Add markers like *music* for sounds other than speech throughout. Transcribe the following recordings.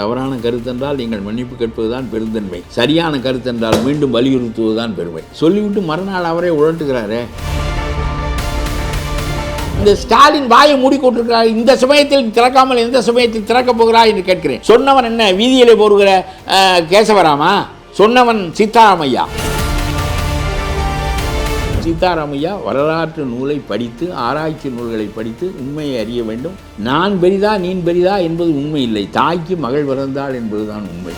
தவறான கருத்தென்றால் நீங்கள் மன்னிப்பு கேட்பதுதான் பெருந்தன்மை. சரியான கருத்தென்றால் மீண்டும் வலியுறுத்துவதுதான் பெருமை. சொல்லிவிட்டு மறுநாள் அவரே உழட்டுகிறாரே. இந்த ஸ்டாலின் வாயை மூடிக்கொண்டிருக்கிறார் இந்த சமயத்தில் திறக்காமல் எந்த சமயத்தில் திறக்கப் போகிறா என்று கேட்கிறேன். சொன்னவன் என்ன வீதியிலே போடுகிற கேசவராமா? சொன்னவன் சீதாராமையா சீதாராமையா வரலாற்று நூலை படித்து ஆராய்ச்சி நூல்களை படித்து உண்மையை அறிய வேண்டும். நான் பெரிதா நீன் பெரிதா என்பது உண்மை இல்லை. தாய்க்கு மகள் பிறந்தாள் என்பதுதான் உண்மை.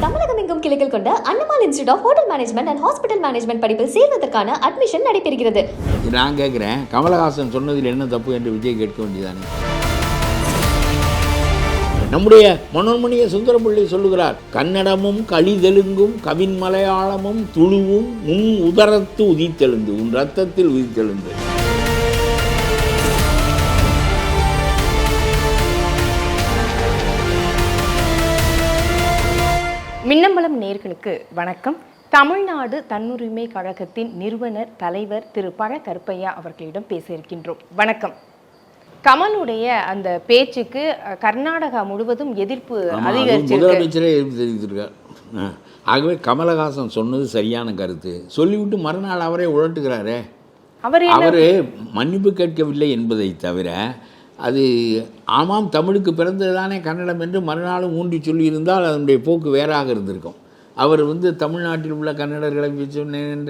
தமிழகம் எங்கும் கிளைகள் கொண்ட Annamal institute of hotel management and hospital management படிப்பில் சேர்வதற்கான அட்மிஷன் நடைபெறுகிறது. நான் கேட்குறேன். கமலஹாசன் சொன்னதில் என்ன தப்பு என்று விஜய் கேட்க வேண்டியதானே? நம்முடைய மனோன்மணிய சுந்தரபிள்ளை சொல்லுகிறார் கன்னடமும் கழிதெலுங்கும் கவின் மலையாளமும் துளுவும் உன் உதரத்து உதித்தெழுந்து உன் ரத்தத்தில் உதித்தெழுந்து. மின்னம்பலம் நேர்களுக்கு வணக்கம். தமிழ்நாடு தன்னுரிமை கழகத்தின் நிறுவனர் தலைவர் திரு பழ கருப்பையா அவர்களிடம் பேச இருக்கின்றோம் வணக்கம். கமலுடைய அந்த பேச்சுக்கு கர்நாடகா முழுவதும் எதிர்ப்பு ஆமா, அது அதிகரிச்சிருக்கு. முதலமைச்சரே எதிர்ப்பு தெரிவித்திருக்கார். ஆகவே கமலஹாசன் சொன்னது சரியான கருத்து. சொல்லிவிட்டு மறுநாள் அவரே உழட்டுகிறாரே. அவர் மன்னிப்பு கேட்கவில்லை என்பதை தவிர அது ஆமாம் தமிழுக்கு பிறந்ததுதானே கன்னடம் என்று மறுநாளும் ஊன்றி சொல்லியிருந்தால் அதனுடைய போக்கு வேறாக இருந்திருக்கும். அவர் வந்து தமிழ்நாட்டில் உள்ள கன்னடர்களை சொன்னேன்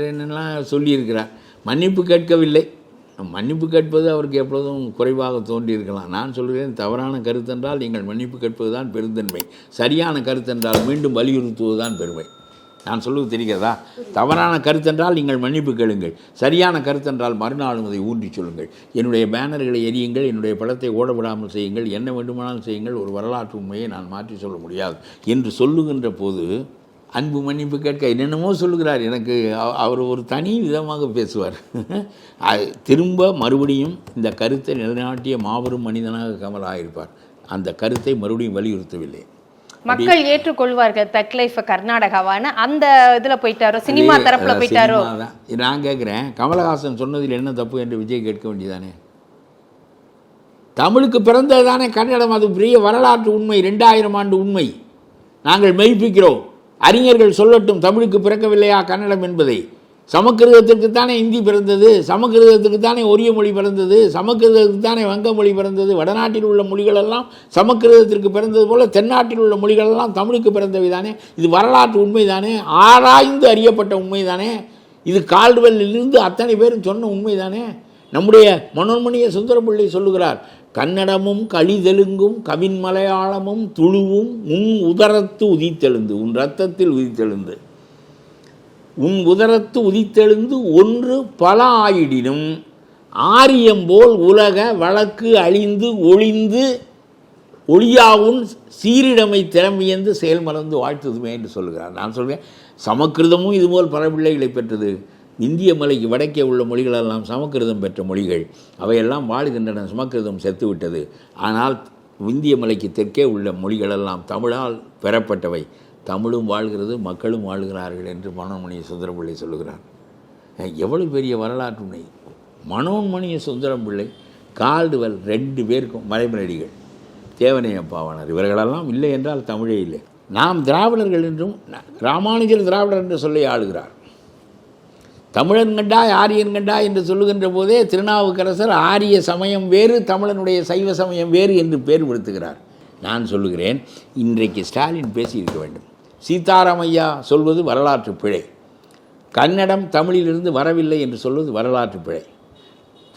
சொல்லியிருக்கிறார். மன்னிப்பு கேட்கவில்லை. மன்னிப்பு கேட்பது அவருக்கு எப்பொழுதும் குறைவாக தோன்றியிருக்கலாம். நான் சொல்கிறேன் தவறான கருத்தென்றால் நீங்கள் மன்னிப்பு கேட்பதுதான் பெருந்தன்மை. சரியான கருத்தென்றால் மீண்டும் வலியுறுத்துவதுதான் பெருமை. நான் சொல்வது தெரிகிறதா? தவறான கருத்தென்றால் நீங்கள் மன்னிப்பு கேளுங்கள். சரியான கருத்தென்றால் மறுநாளும் அதை ஊன்றி சொல்லுங்கள். என்னுடைய பேனர்களை எரியுங்கள் என்னுடைய படத்தை ஓட விடாமல் செய்யுங்கள் என்ன வேண்டுமானாலும் செய்யுங்கள் ஒரு வரலாற்று உண்மையை நான் மாற்றி சொல்ல முடியாது. என்று சொல்லுகின்ற போது அன்பு மன்னிப்பு கேட்க என்னென்னமோ சொல்லுகிறார். எனக்கு அவ- அவர் ஒரு தனி விதமாக பேசுவார். *laughs* திரும்ப மறுபடியும் இந்த கருத்தை நிலைநாட்டிய மாபெரும் மனிதனாக கமலாக இருப்பார் அந்த கருத்தை மறுபடியும் வலியுறுத்தவில்லை. மக்கள் ஏற்றுக்கொள்வார்கள் தக் லைஃப் கர்நாடகாவான அந்த இதுல போயிட்டாரோ? சினிமா தரப்புல போயிட்டாரோ. நான் கேட்குறேன். கமலஹாசன் சொன்னதில் என்ன தப்பு என்று விஜய் கேட்க வேண்டியதானே? தமிழுக்கு பிறந்தது தானே கன்னடம்? அது பெரிய வரலாற்று உண்மை. ரெண்டாயிரம் ஆண்டு உண்மை. நாங்கள் மெய்ப்பிக்கிறோம். அறிஞர்கள் சொல்லட்டும் தமிழுக்கு பிறக்கவில்லையா கன்னடம் என்பதை? சமக்கிருதத்திற்கு தானே இந்தி பிறந்தது சமக்கிருதத்துக்கு தானே ஒரிய மொழி பிறந்தது சமக்கிருதத்துக்கு தானே வங்க மொழி பிறந்தது வடநாட்டில் உள்ள மொழிகளெல்லாம் சமக்கிருதத்திற்கு பிறந்தது போல தென்னாட்டில் உள்ள மொழிகளெல்லாம் தமிழுக்கு பிறந்தவை தானே? இது வரலாற்று உண்மை தானே ஆராய்ந்து அறியப்பட்ட உண்மை தானே இது கால்வெல்லிருந்து அத்தனை பேரும் சொன்ன உண்மைதானே? நம்முடைய மனோன்மணிய சுந்தரபுள்ளி சொல்லுகிறார் கன்னடமும் கழிதெலுங்கும் கவின் மலையாளமும் துளுவும் உன் உதரத்து உதித்தெழுந்து உன் ரத்தத்தில் உதித்தெழுந்து. உன் உதரத்து உதித்தெழுந்து ஒன்று பல ஆயிடினும் ஆரியம் போல் உலக வழக்கு அழிந்து ஒளிந்து ஒளியாவும் சீரிடமை திறமையந்து செயல்மறந்து வாழ்த்துதுமே என்று சொல்கிறார் நான் சொல்வேன் சமக்கிருதமும் இதுபோல் பல பிள்ளைகளை பெற்றது. இந்திய மலைக்கு வடக்கே உள்ள மொழிகளெல்லாம் சமக்கிருதம் பெற்ற மொழிகள். அவையெல்லாம் வாழுகின்றன சமக்கிருதம் செத்துவிட்டது. ஆனால் இந்திய மலைக்கு தெற்கே உள்ள மொழிகளெல்லாம் தமிழால் பெறப்பட்டவை. தமிழும் வாழ்கிறது மக்களும் வாழ்கிறார்கள் என்று மனோன்மணி சுந்தரபிள்ளை சொல்லுகிறார். எவ்வளவு பெரிய வரலாற்று உண்மை. மனோன்மணிய சுந்தரம் பிள்ளை கால்டுவல் ரெண்டு பேருக்கும் மலைமலடிகள் தேவனையப்பாவானார் இவர்களெல்லாம் இல்லை என்றால் தமிழே இல்லை. நாம் திராவிடர்கள் என்றும் ராமானுஜர் திராவிடர் என்று சொல்லி ஆளுகிறார். தமிழன் கண்டா ஆரியன் கண்டா என்று சொல்லுகின்ற போதே திருநாவுக்கரசர் ஆரிய சமயம் வேறு தமிழனுடைய சைவ சமயம் வேறு என்று பேர் கொடுத்துகிறார் நான் சொல்லுகிறேன் இன்றைக்கு ஸ்டாலின் பேசியிருக்க வேண்டும். சீதாராமையா சொல்வது வரலாற்று பிழை. கன்னடம் தமிழிலிருந்து வரவில்லை என்று சொல்வது வரலாற்று பிழை.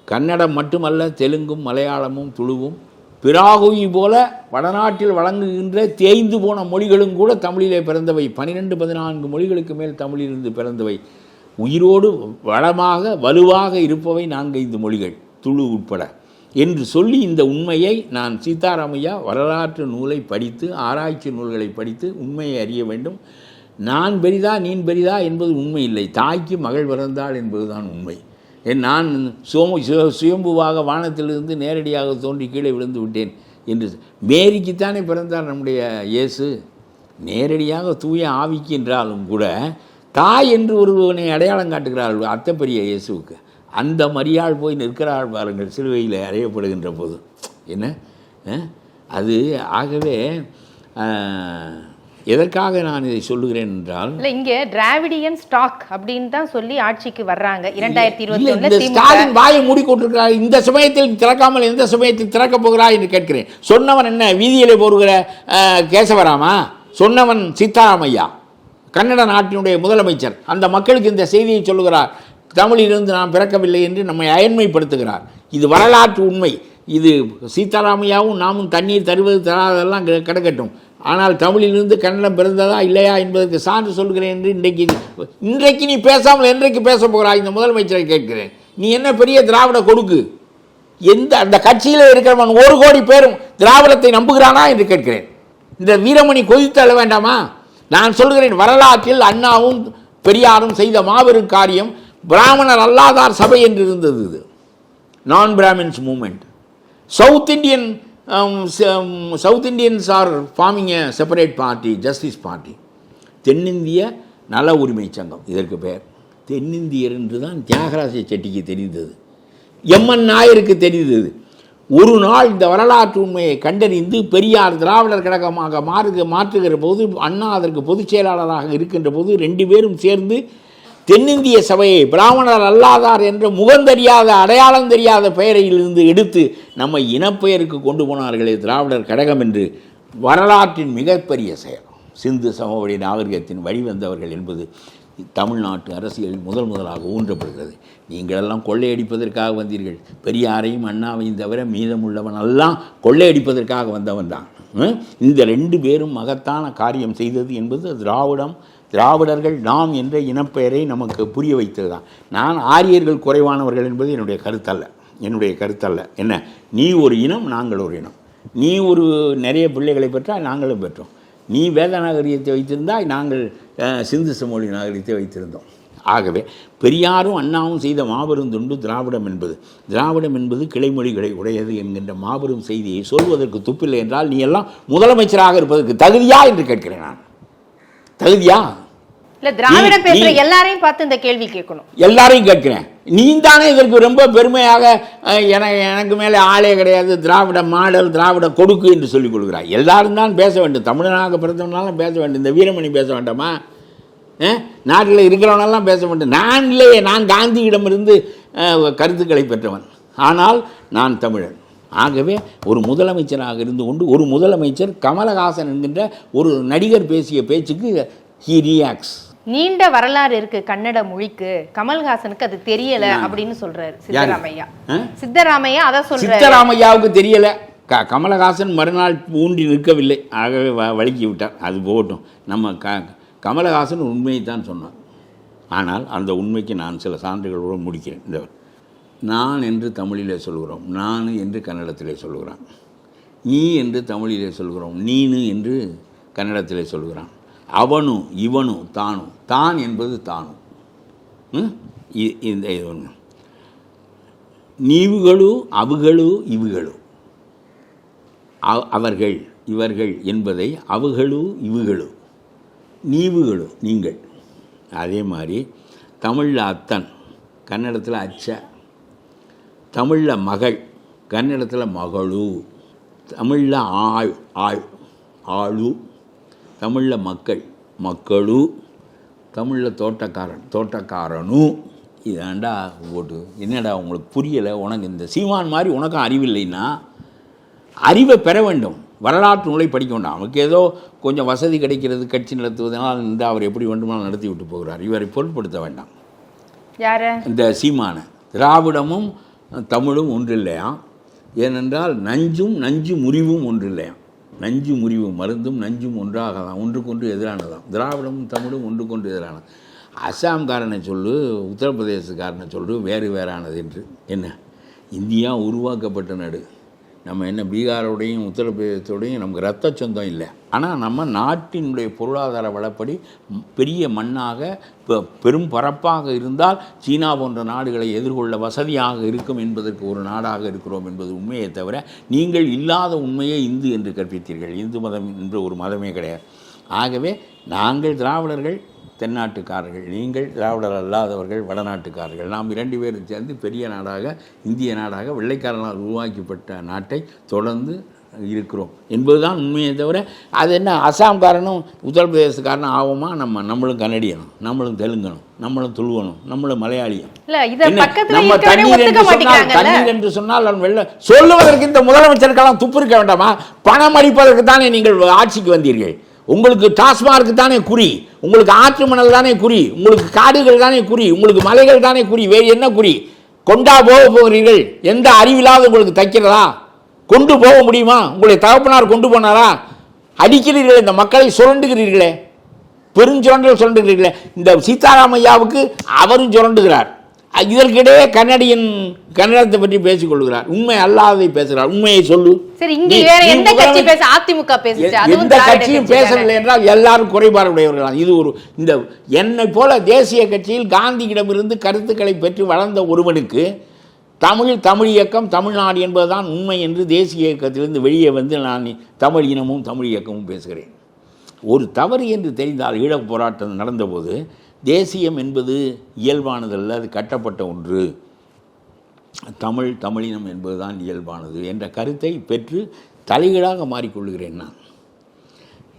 கன்னடம் மட்டுமல்ல தெலுங்கும் மலையாளமும் துளுவும் பிராகுயி போல வடநாட்டில் வழங்குகின்ற தேய்ந்து போன மொழிகளும் கூட தமிழிலே பிறந்தவை. பனிரெண்டு பதினான்கு மொழிகளுக்கு மேல் தமிழிலிருந்து பிறந்தவை. உயிரோடு வளமாக வலுவாக இருப்பவை நான்கைந்து மொழிகள் துளு உட்பட. என்று சொல்லி இந்த உண்மையை நான் சீதாராமையா வரலாற்று நூலை படித்து ஆராய்ச்சி நூல்களை படித்து உண்மையை அறிய வேண்டும். நான் பெரிதா நீன் பெரிதா என்பது உண்மை இல்லை. தாய்க்கு மகள் பிறந்தாள் என்பதுதான் உண்மை. நான் சோம சுயம்புவாக வானத்திலிருந்து நேரடியாக தோன்றி கீழே விழுந்து விட்டேன் என்று மேரிக்குத்தானே பிறந்தார் நம்முடைய இயேசு? நேரடியாக தூய ஆவிக்கு என்றாலும் கூட தாய் என்று ஒருவனை அடையாளம் காட்டுகிறார்கள் அத்தை பெரிய இயேசுவுக்கு. அந்த மரியாள் போய் நிற்கிறாள் பாருங்கள் சிலுவையில் அறையப்படுகின்ற போது. என்ன? அது ஆகவே எதற்காக நான் இதை சொல்லுகிறேன் என்றால் இல்ல இங்க டிராவிடியன் ஸ்டாக் அப்படின்னு தான் சொல்லி ஆட்சிக்கு வர்றாங்க. இரண்டாயிரத்தி இருபத்தி திமுக. ஸ்டாலின் வாயை மூடிக்கொண்டிருக்கிறார் இந்த சமயத்தில் திறக்காமல் எந்த சமயத்தில் திறக்கப் போகிறாய் என்று கேட்கிறேன். சொன்னவன் என்ன வீதியிலே போடுகிற கேசவராமா? சொன்னவன் சித்தாராமையா கன்னட நாட்டினுடைய முதலமைச்சர் அந்த மக்களுக்கு இந்த செய்தியை சொல்லுகிறார். தமிழிலிருந்து நாம் பிறக்கவில்லை என்று நம்மை அயன்மைப்படுத்துகிறார். இது வரலாற்று உண்மை. இது சீதாராமையாவும் நாமும் தண்ணீர் தருவது தராதெல்லாம் கிடக்கட்டும். ஆனால் தமிழிலிருந்து கன்னடம் பிறந்ததா இல்லையா என்பதற்கு சான்று சொல்கிறேன் என்று இன்றைக்கு இன்றைக்கு நீ பேசாமல் என்றைக்கு பேச போகிறாய்? இந்த முதலமைச்சரை கேட்கிறேன். நீ என்ன பெரிய திராவிட கொடுக்கு? எந்த அந்த கட்சியில் இருக்கிறவன் ஒரு கோடி பேரும் திராவிடத்தை நம்புகிறானா என்று கேட்கிறேன். இந்த வீரமணி கொதித்தள்ள வேண்டாமா? நான் சொல்கிறேன் வரலாற்றில் அண்ணாவும் பெரியாரும் செய்த மாபெரும் காரியம் பிராமணர் அல்லாதார் சபை என்று இருந்தது இது. Non Brahmins movement South Indian South Indians are forming a separate party justice party தென்னிந்திய நல உரிமை சங்கம் இதற்கு பெயர். தென்னிந்தியர் என்று தான் தியாகராஜ செட்டிக்கு தெரிந்தது. எம்என் நாயருக்கு தெரிந்தது. ஒரு நாள் இந்த வரலாற்று உண்மையை கண்டறிந்து பெரியார் திராவிடர் கழகமாக மாறுக மாற்றுகிற போது அண்ணா அதற்கு பொதுச் செயலாளராக இருக்கின்ற போது ரெண்டு பேரும் சேர்ந்து தென்னிந்திய சபையை பிராமணர் அல்லாதார் என்ற முகந்தறியாத அடையாளம் தெரியாத பெயரையிலிருந்து எடுத்து நம்ம இனப்பெயருக்கு கொண்டு போனார்களே திராவிடர் கழகம் என்று வரலாற்றின் மிகப்பெரிய செயல். சிந்து சமவெளி நாகரிகத்தின் வழிவந்தவர்கள் என்பது தமிழ்நாட்டு அரசியலில் முதல் முதலாக ஊன்றப்படுகிறது. நீங்களெல்லாம் கொள்ளையடிப்பதற்காக வந்தீர்கள். பெரியாரையும் அண்ணாவையும் தவிர மீதமுள்ளவன் எல்லாம் கொள்ளையடிப்பதற்காக வந்தவன் தான். இந்த ரெண்டு பேரும் மகத்தான காரியம் செய்தது என்பது திராவிடம் திராவிடர்கள் நாம் என்ற இனப்பெயரை நமக்கு புரிய வைத்தது தான். நான் ஆரியர்கள் குறைவானவர்கள் என்பது என்னுடைய கருத்தல்ல. என்னுடைய கருத்தல்ல. என்ன? நீ ஒரு இனம் நாங்கள் ஒரு இனம். நீ ஒரு நிறைய பிள்ளைகளை பெற்றால் நாங்களும் பெற்றோம். நீ வேத நாகரிகத்தை வைத்திருந்தால் நாங்கள் சிந்து சமொழி நாகரிகத்தை வைத்திருந்தோம். ஆகவே பெரியாரும் அண்ணாவும் செய்த மாபெரும் தொண்டு திராவிடம் என்பது. திராவிடம் என்பது கிளைமொழிகளை உடையது என்கின்ற மாபெரும் செய்தியை சொல்வதற்கு துப்பில்லை என்றால் நீ எல்லாம் முதலமைச்சராக இருப்பதற்கு தகுதியா என்று கேட்கிறேன் நான். தகுதியா? இல்ல திராவிடம் பேசுற எல்லாரையும் பார்த்து இந்த கேள்வி கேட்கணும். எல்லாரையும் கேட்கிறேன். நீ தானே இதற்கு ரொம்ப பெருமையாக என எனக்கு மேலே ஆளே கிடையாது. திராவிட மாடல் திராவிட கொடுக்கு என்று சொல்லிக் கொடுக்குறாய் எல்லாரும் தான் பேச வேண்டும். தமிழனாக பிறந்தவனாலும் பேச வேண்டும். இந்த வீரமணி பேச வேண்டாமா? நாட்டில் இருக்கிறவனெல்லாம் பேச வேண்டும். நான் இல்லையே. நான் காந்தியிடமிருந்து கருத்துக்களை பெற்றவன். ஆனால் நான் தமிழன். ஆகவே ஒரு முதலமைச்சராக இருந்து கொண்டு ஒரு முதலமைச்சர் கமலஹாசன் என்கின்ற ஒரு நடிகர் பேசிய பேச்சுக்கு ஹி ரியாக்ஸ் நீண்ட வரலாறு இருக்கு கன்னட மொழிக்கு. கமல்ஹாசனுக்கு அது தெரியல அப்படின்னு சொல்றாரு சித்தராமையா? சித்தராமையா அத சொல்றாரு. சித்தராமையாவுக்கு தெரியல. க கமலஹாசன் மறுநாள் ஊன்றி நிற்கவில்லை. ஆகவே வ வழுக்கி விட்டார். அது போகட்டும். நம்ம க கமலஹாசன் உண்மையை தான் சொன்னார் ஆனால் அந்த உண்மைக்கு நான் சில சான்றுகளோடு முடிக்கிறேன். இந்த நான் என்று தமிழிலே சொல்கிறோம். நான் என்று கன்னடத்திலே சொல்கிறான். நீ என்று தமிழிலே சொல்கிறோம். நீனு என்று கன்னடத்திலே சொல்கிறான். அவனு இவனு தானு. தான் என்பது தானு. இ- இந்த இது ஒன்று நீவுகளு அவுகளு இவுகளு. அவர்கள் இவர்கள் என்பதை அவுகளு இவுகளு. நீவுகளு நீங்கள். அதே மாதிரி தமிழில் அத்தன் கன்னடத்தில் அச்ச. தமிழில் மகள் கன்னடத்தில் மகளு. தமிழில் ஆள் ஆள் ஆளு. தமிழில் மக்கள் மக்களு தமிழில் தோட்டக்காரன் தோட்டக்காரனு. இதாண்டா போட்டு என்னடா உங்களுக்கு புரியலை? உனக்கு இந்த சீமான் மாதிரி உனக்கும் அறிவில்லைன்னா அறிவை பெற வேண்டும். வரலாற்று நூலை படிக்க வேண்டாம். அவனுக்கு ஏதோ கொஞ்சம் வசதி கிடைக்கிறது கட்சி நடத்துவதனால் இந்த அவர் எப்படி வேண்டுமானாலும் நடத்தி விட்டு போகிறார். இவரை பொருட்படுத்த வேண்டாம். யார? இந்த சீமான. திராவிடமும் தமிழும் ஒன்றில்லையாம் ஏனென்றால் நஞ்சும் நஞ்சு முறிவும் ஒன்றில்லையாம் நஞ்சு முறிவு மருந்தும் நஞ்சும் ஒன்றாகலாம் ஒன்றுக்கொன்று எதிரானதாம். திராவிடமும் தமிழும் ஒன்றுக்கொன்று எதிரானது. அஸ்ஸாம்காரனை சொல்லு உத்தரப்பிரதேசக்காரனை சொல்லு வேறு வேறானது என்று. என்ன? இந்தியா உருவாக்கப்பட்ட நாடு. நம்ம என்ன பீகாரோடையும் உத்தரப்பிரதேசத்தோடையும் நமக்கு ரத்த சொந்தம் இல்லை. ஆனால் நம்ம நாட்டினுடைய பொருளாதார வளப்படி பெரிய மண்ணாக பெ- பெரும் பரப்பாக இருந்தால் சீனா போன்ற நாடுகளை எதிர்கொள்ள வசதியாக இருக்கும் என்பதற்கு ஒரு நாடாக இருக்கிறோம் என்பது உண்மையை தவிர நீங்கள் இல்லாத உண்மையை இந்து என்று கற்பித்தீர்கள். இந்து மதம் என்று ஒரு மதமே கிடையாது. ஆகவே நாங்கள் திராவிடர்கள் தென்னாட்டுக்காரர்கள். நீங்கள் திராவிடர் அல்லாதவர்கள் வடநாட்டுக்காரர்கள். நாம் இரண்டு பேரும் சேர்ந்து பெரிய நாடாக இந்திய நாடாக வெள்ளைக்காரனால் உருவாக்கப்பட்ட நாட்டை தொடர்ந்து இருக்கிறோம். என்பதுதான் உண்மையை தவிர அது என்ன அசாம்காரனும் உத்தரப்பிரதேசக்காரனும் ஆகுமா? நம்ம நம்மளும் கன்னடியனும் நம்மளும் தெலுங்கனும் நம்மளும் துளுவனும் நம்மளும் மலையாளியும். நம்ம தண்ணீர் என்று சொன்னால் தண்ணீர் என்று சொன்னால் அவன் வெள்ள சொல்லுவதற்கு இந்த முதலமைச்சருக்கெல்லாம் துப்பு இருக்க வேண்டாமா? பணம் அளிப்பதற்கு தானே நீங்கள் ஆட்சிக்கு வந்தீர்கள். உங்களுக்கு டாஸ்மார்க்கு தானே குறி உங்களுக்கு ஆற்று மணல் தானே குறி உங்களுக்கு காடுகள் தானே குறி உங்களுக்கு மலைகள் தானே குறி வேறு என்ன குறி? கொண்டா போக போகிறீர்கள் எந்த அறிவில்லாத உங்களுக்கு தைக்கிறதா? கொண்டு போக முடியுமா? உங்களை தகப்பனார் கொண்டு போனாரா? அடிக்கிறீர்களே இந்த மக்களை சுரண்டுகிறீர்களே பெருஞ்சுரண்டல் சுரண்டுகிறீர்களே. இந்த சீதாராமையாவுக்கு அவரும் சுரண்டுகிறார். இதற்கிடையே கன்னடியன் கன்னடத்தை பற்றி பேசிக் கொள்கிறார் உண்மை அல்லாததை பேசுகிறார். உண்மையை சொல்லு. சரி இங்க நீ- வேற நீ எந்த கட்சியும். பேசவில்லை என்றால் எல்லாரும் குறைபாடுடையவர்கள் இது ஒரு இந்த என்னை போல தேசிய கட்சியில் காந்தியிடமிருந்து கருத்துக்களை பெற்று வளர்ந்த ஒருவனுக்கு தமிழ் தமிழ் இயக்கம் தமிழ்நாடு என்பதுதான் உண்மை என்று தேசிய இயக்கத்திலிருந்து வெளியே வந்து நான் தமிழ் இனமும் தமிழ் இயக்கமும் பேசுகிறேன். ஒரு தவறு என்று தெரிந்தால் ஈழப் போராட்டம் நடந்தபோது தேசியம் என்பது இயல்பானதல்ல அது கட்டப்பட்ட ஒன்று. தமிழ் தமிழினம் என்பதுதான் இயல்பானது என்ற கருத்தை பெற்று தலைகீழாக மாறிக்கொள்கிறேன் நான்.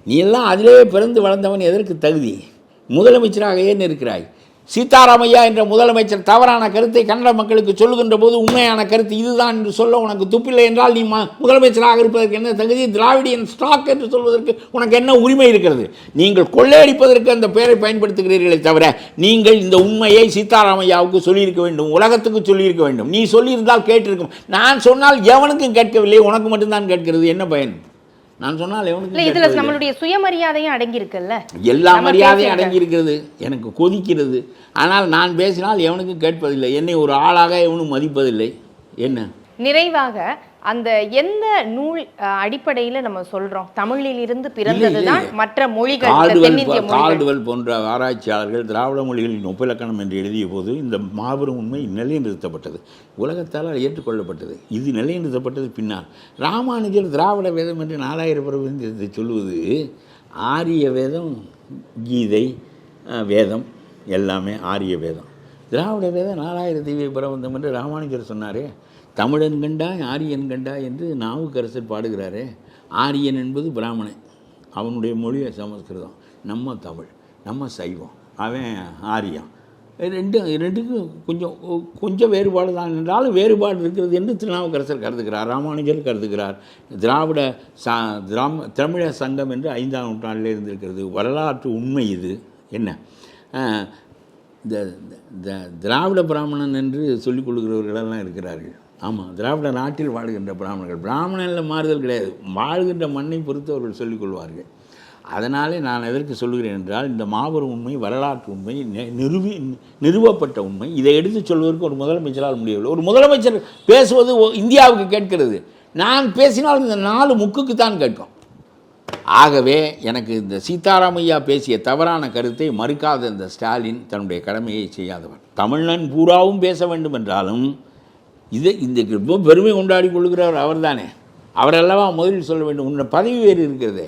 நீ எல்லாம் அதிலே பிறந்து வளர்ந்தவன் எதற்கு தகுதி? முதலமைச்சராக ஏன் இருக்கிறாய்? சீதாராமையா என்ற முதலமைச்சர் தவறான கருத்தை கன்னட மக்களுக்கு சொல்லுகின்ற போது உண்மையான கருத்து இதுதான் என்று சொல்ல உனக்கு துப்பில்லை என்றால் நீ முதலமைச்சராக இருப்பதற்கு என்ன தகுதி? திராவிடியன் ஸ்டாக் என்று சொல்வதற்கு உனக்கு என்ன உரிமை இருக்கிறது? நீங்கள் கொள்ளையடிப்பதற்கு அந்த பெயரை பயன்படுத்துகிறீர்களே தவிர நீங்கள் இந்த உண்மையை சீதாராமையாவுக்கு சொல்லியிருக்க வேண்டும் உலகத்துக்கு சொல்லியிருக்க வேண்டும். நீ சொல்லியிருந்தால் கேட்டிருக்கும். நான் சொன்னால் எவனுக்கும் கேட்கவில்லை உனக்கு மட்டும்தான் கேட்கிறது. என்ன பயன்? நான் சொன்னால் இல்ல எவனுக்கும் இதுல. நம்மளுடைய சுயமரியாதையும் அடங்கி இருக்குல்ல எல்லா மரியாதையும் பேசுறது. அடங்கி இருக்கிறது எனக்கு கொதிக்கிறது. ஆனால் நான் பேசினால் எவனுக்கும் கேட்பதில்லை. என்னை ஒரு ஆளாக எவனும் மதிப்பதில்லை. என்ன? நிறைவாக அந்த எந்த நூல் அடிப்படையில நம்ம சொல்றோம்? தமிழில் இருந்து பிறந்ததுதான். மற்ற மொழிகள் கால்டுவெல் போன்ற ஆராய்ச்சியாளர்கள் திராவிட மொழிகளின் ஒப்பிலக்கணம் என்று எழுதிய போது இந்த மாபெரும் உண்மை நிலைநிறுத்தப்பட்டது கழகத்தால் ஏற்றுக்கொள்ளப்பட்டது. இது நிலைநிறுத்தப்பட்டது பின்னால். ராமானுஜர் திராவிட வேதம் என்று நாலாயிரம் பிரபந்தத்தை சொல்லுவது ஆரிய வேதம் கீதை வேதம் எல்லாமே ஆரிய வேதம். திராவிட வேதம் நாலாயிர திவ்ய பிரபந்தம் என்று ராமானுஜர் சொன்னாரே. தமிழன் கண்டாய் ஆரியன் கண்டாய் என்று நாவுக்கரசர் பாடுகிறாரே. ஆரியன் என்பது பிராமணன். அவனுடைய மொழியை சமஸ்கிருதம். நம்ம தமிழ் நம்ம சைவம். அவன் ஆரியம் ரெண்டு ரெண்டுக்கும் கொஞ்சம் கொஞ்சம் வேறுபாடு தான் என்றாலும் வேறுபாடு இருக்கிறது என்று திருநாவுக்கரசர் கருதுகிறார் ராமானுஜர் கருதுகிறார். திராவிட சா திராம தமிழ சங்கம் என்று ஐந்தாம் நூற்றாண்டிலே இருந்திருக்கிறது. வரலாற்று உண்மை இது. என்ன? இந்த திராவிட பிராமணன் என்று சொல்லிக் கொள்கிறவர்களெல்லாம் இருக்கிறார்கள். ஆமாம் திராவிட நாட்டில் வாழ்கின்ற பிராமணர்கள். பிராமணனில் மாறுதல் கிடையாது. வாழ்கின்ற மண்ணை பொறுத்து அவர்கள் சொல்லிக்கொள்வார்கள் அதனாலே நான் எதற்கு சொல்கிறேன் என்றால் இந்த மாபெரும் உண்மை வரலாற்று உண்மை நிறுவி நிறுவப்பட்ட உண்மை இதை எடுத்து சொல்வதற்கு ஒரு முதலமைச்சரால் முடியவில்லை. ஒரு முதலமைச்சர் பேசுவது இந்தியாவுக்கு கேட்கிறது. நான் பேசினால் இந்த நாலு முக்குக்கு தான் கேட்கும். ஆகவே எனக்கு இந்த சீதாராமையா பேசிய தவறான கருத்தை மறுக்காத இந்த ஸ்டாலின் தன்னுடைய கடமையை செய்யாதவர். தமிழன் பூராவும் பேச வேண்டும் என்றாலும் இது இந்த ரொம்ப பெருமை கொண்டாடி கொள்கிறவர் அவர்தானே. அவரல்லவா முதலில் சொல்ல வேண்டும். உன்னை பதவி வேறு இருக்கிறது.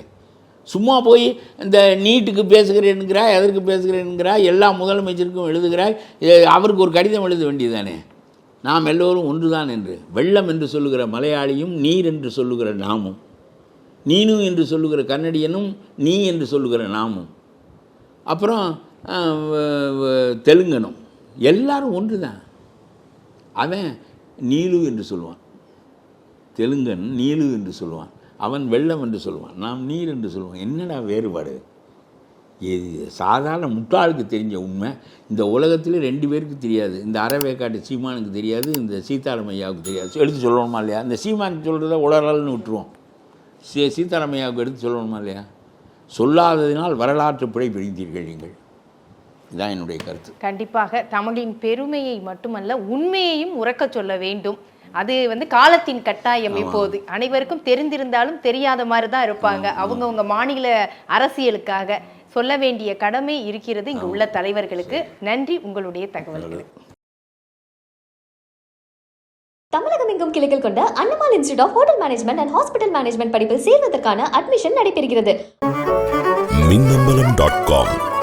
சும்மா போய் இந்த நீட்டுக்கு பேசுகிறேன்கிறாய் எதற்கு பேசுகிறேன்கிறாய் எல்லா முதலமைச்சருக்கும் எழுதுகிறாய் அவருக்கு ஒரு கடிதம் எழுத வேண்டியதானே நாம் எல்லோரும் ஒன்றுதான் என்று. வெள்ளம் என்று சொல்லுகிற மலையாளியும் நீர் என்று சொல்லுகிற நாமும். நீனு என்று சொல்லுகிற கன்னடியனும் நீ என்று சொல்லுகிற நாமும். அப்புறம் தெலுங்கனும். எல்லாரும் ஒன்று தான் அவன் நீலு என்று சொல்லுவான் தெலுங்கன் நீலு என்று சொல்லுவான் அவன் வெள்ளம் என்று சொல்லுவான் நாம் நீர் என்று சொல்லுவான் என்னடா வேறுபாடு? இது சாதாரண முட்டாளுக்கு தெரிஞ்ச உண்மை. இந்த உலகத்தில் ரெண்டு பேருக்கு தெரியாது. இந்த அறவேக்காட்டு சீமானுக்கு தெரியாது. இந்த சீதாராமையாவுக்கு தெரியாது. எடுத்து சொல்லணுமா இல்லையா? இந்த சீமானுக்கு சொல்கிறத உளறல்னு விட்டுருவோம். சீ சீதாராமையாவுக்கு எடுத்து சொல்லணுமா இல்லையா? சொல்லாததினால் வரலாற்று பிழை பிரிந்தீர்கள் நீங்கள். இதான் என்னுடைய கருத்து. கண்டிப்பாக தமிழின் பெருமையை மட்டுமல்ல உண்மையையும் உறக்க சொல்ல வேண்டும். அது வந்து காலத்தின் கட்டாயம் இப்போது. அனைவருக்கும் தெரிந்திருந்தாலும் தெரியாத மாதிரி தான் இருப்பாங்க அவங்கவங்க மாநில அரசியலுக்காக சொல்ல வேண்டிய கடமை இருக்கிறது இங்கு உள்ள தலைவர்களுக்கு. நன்றி. உங்களுடைய தகவல்களுக்கு தமிழகம் எங்கும் கிளைகள் கொண்ட Annamal institute of hotel management and hospital management படிப்பில் சேர்வதற்கான அட்மிஷன் நடைபெறுகிறது. Minnambalam dot com.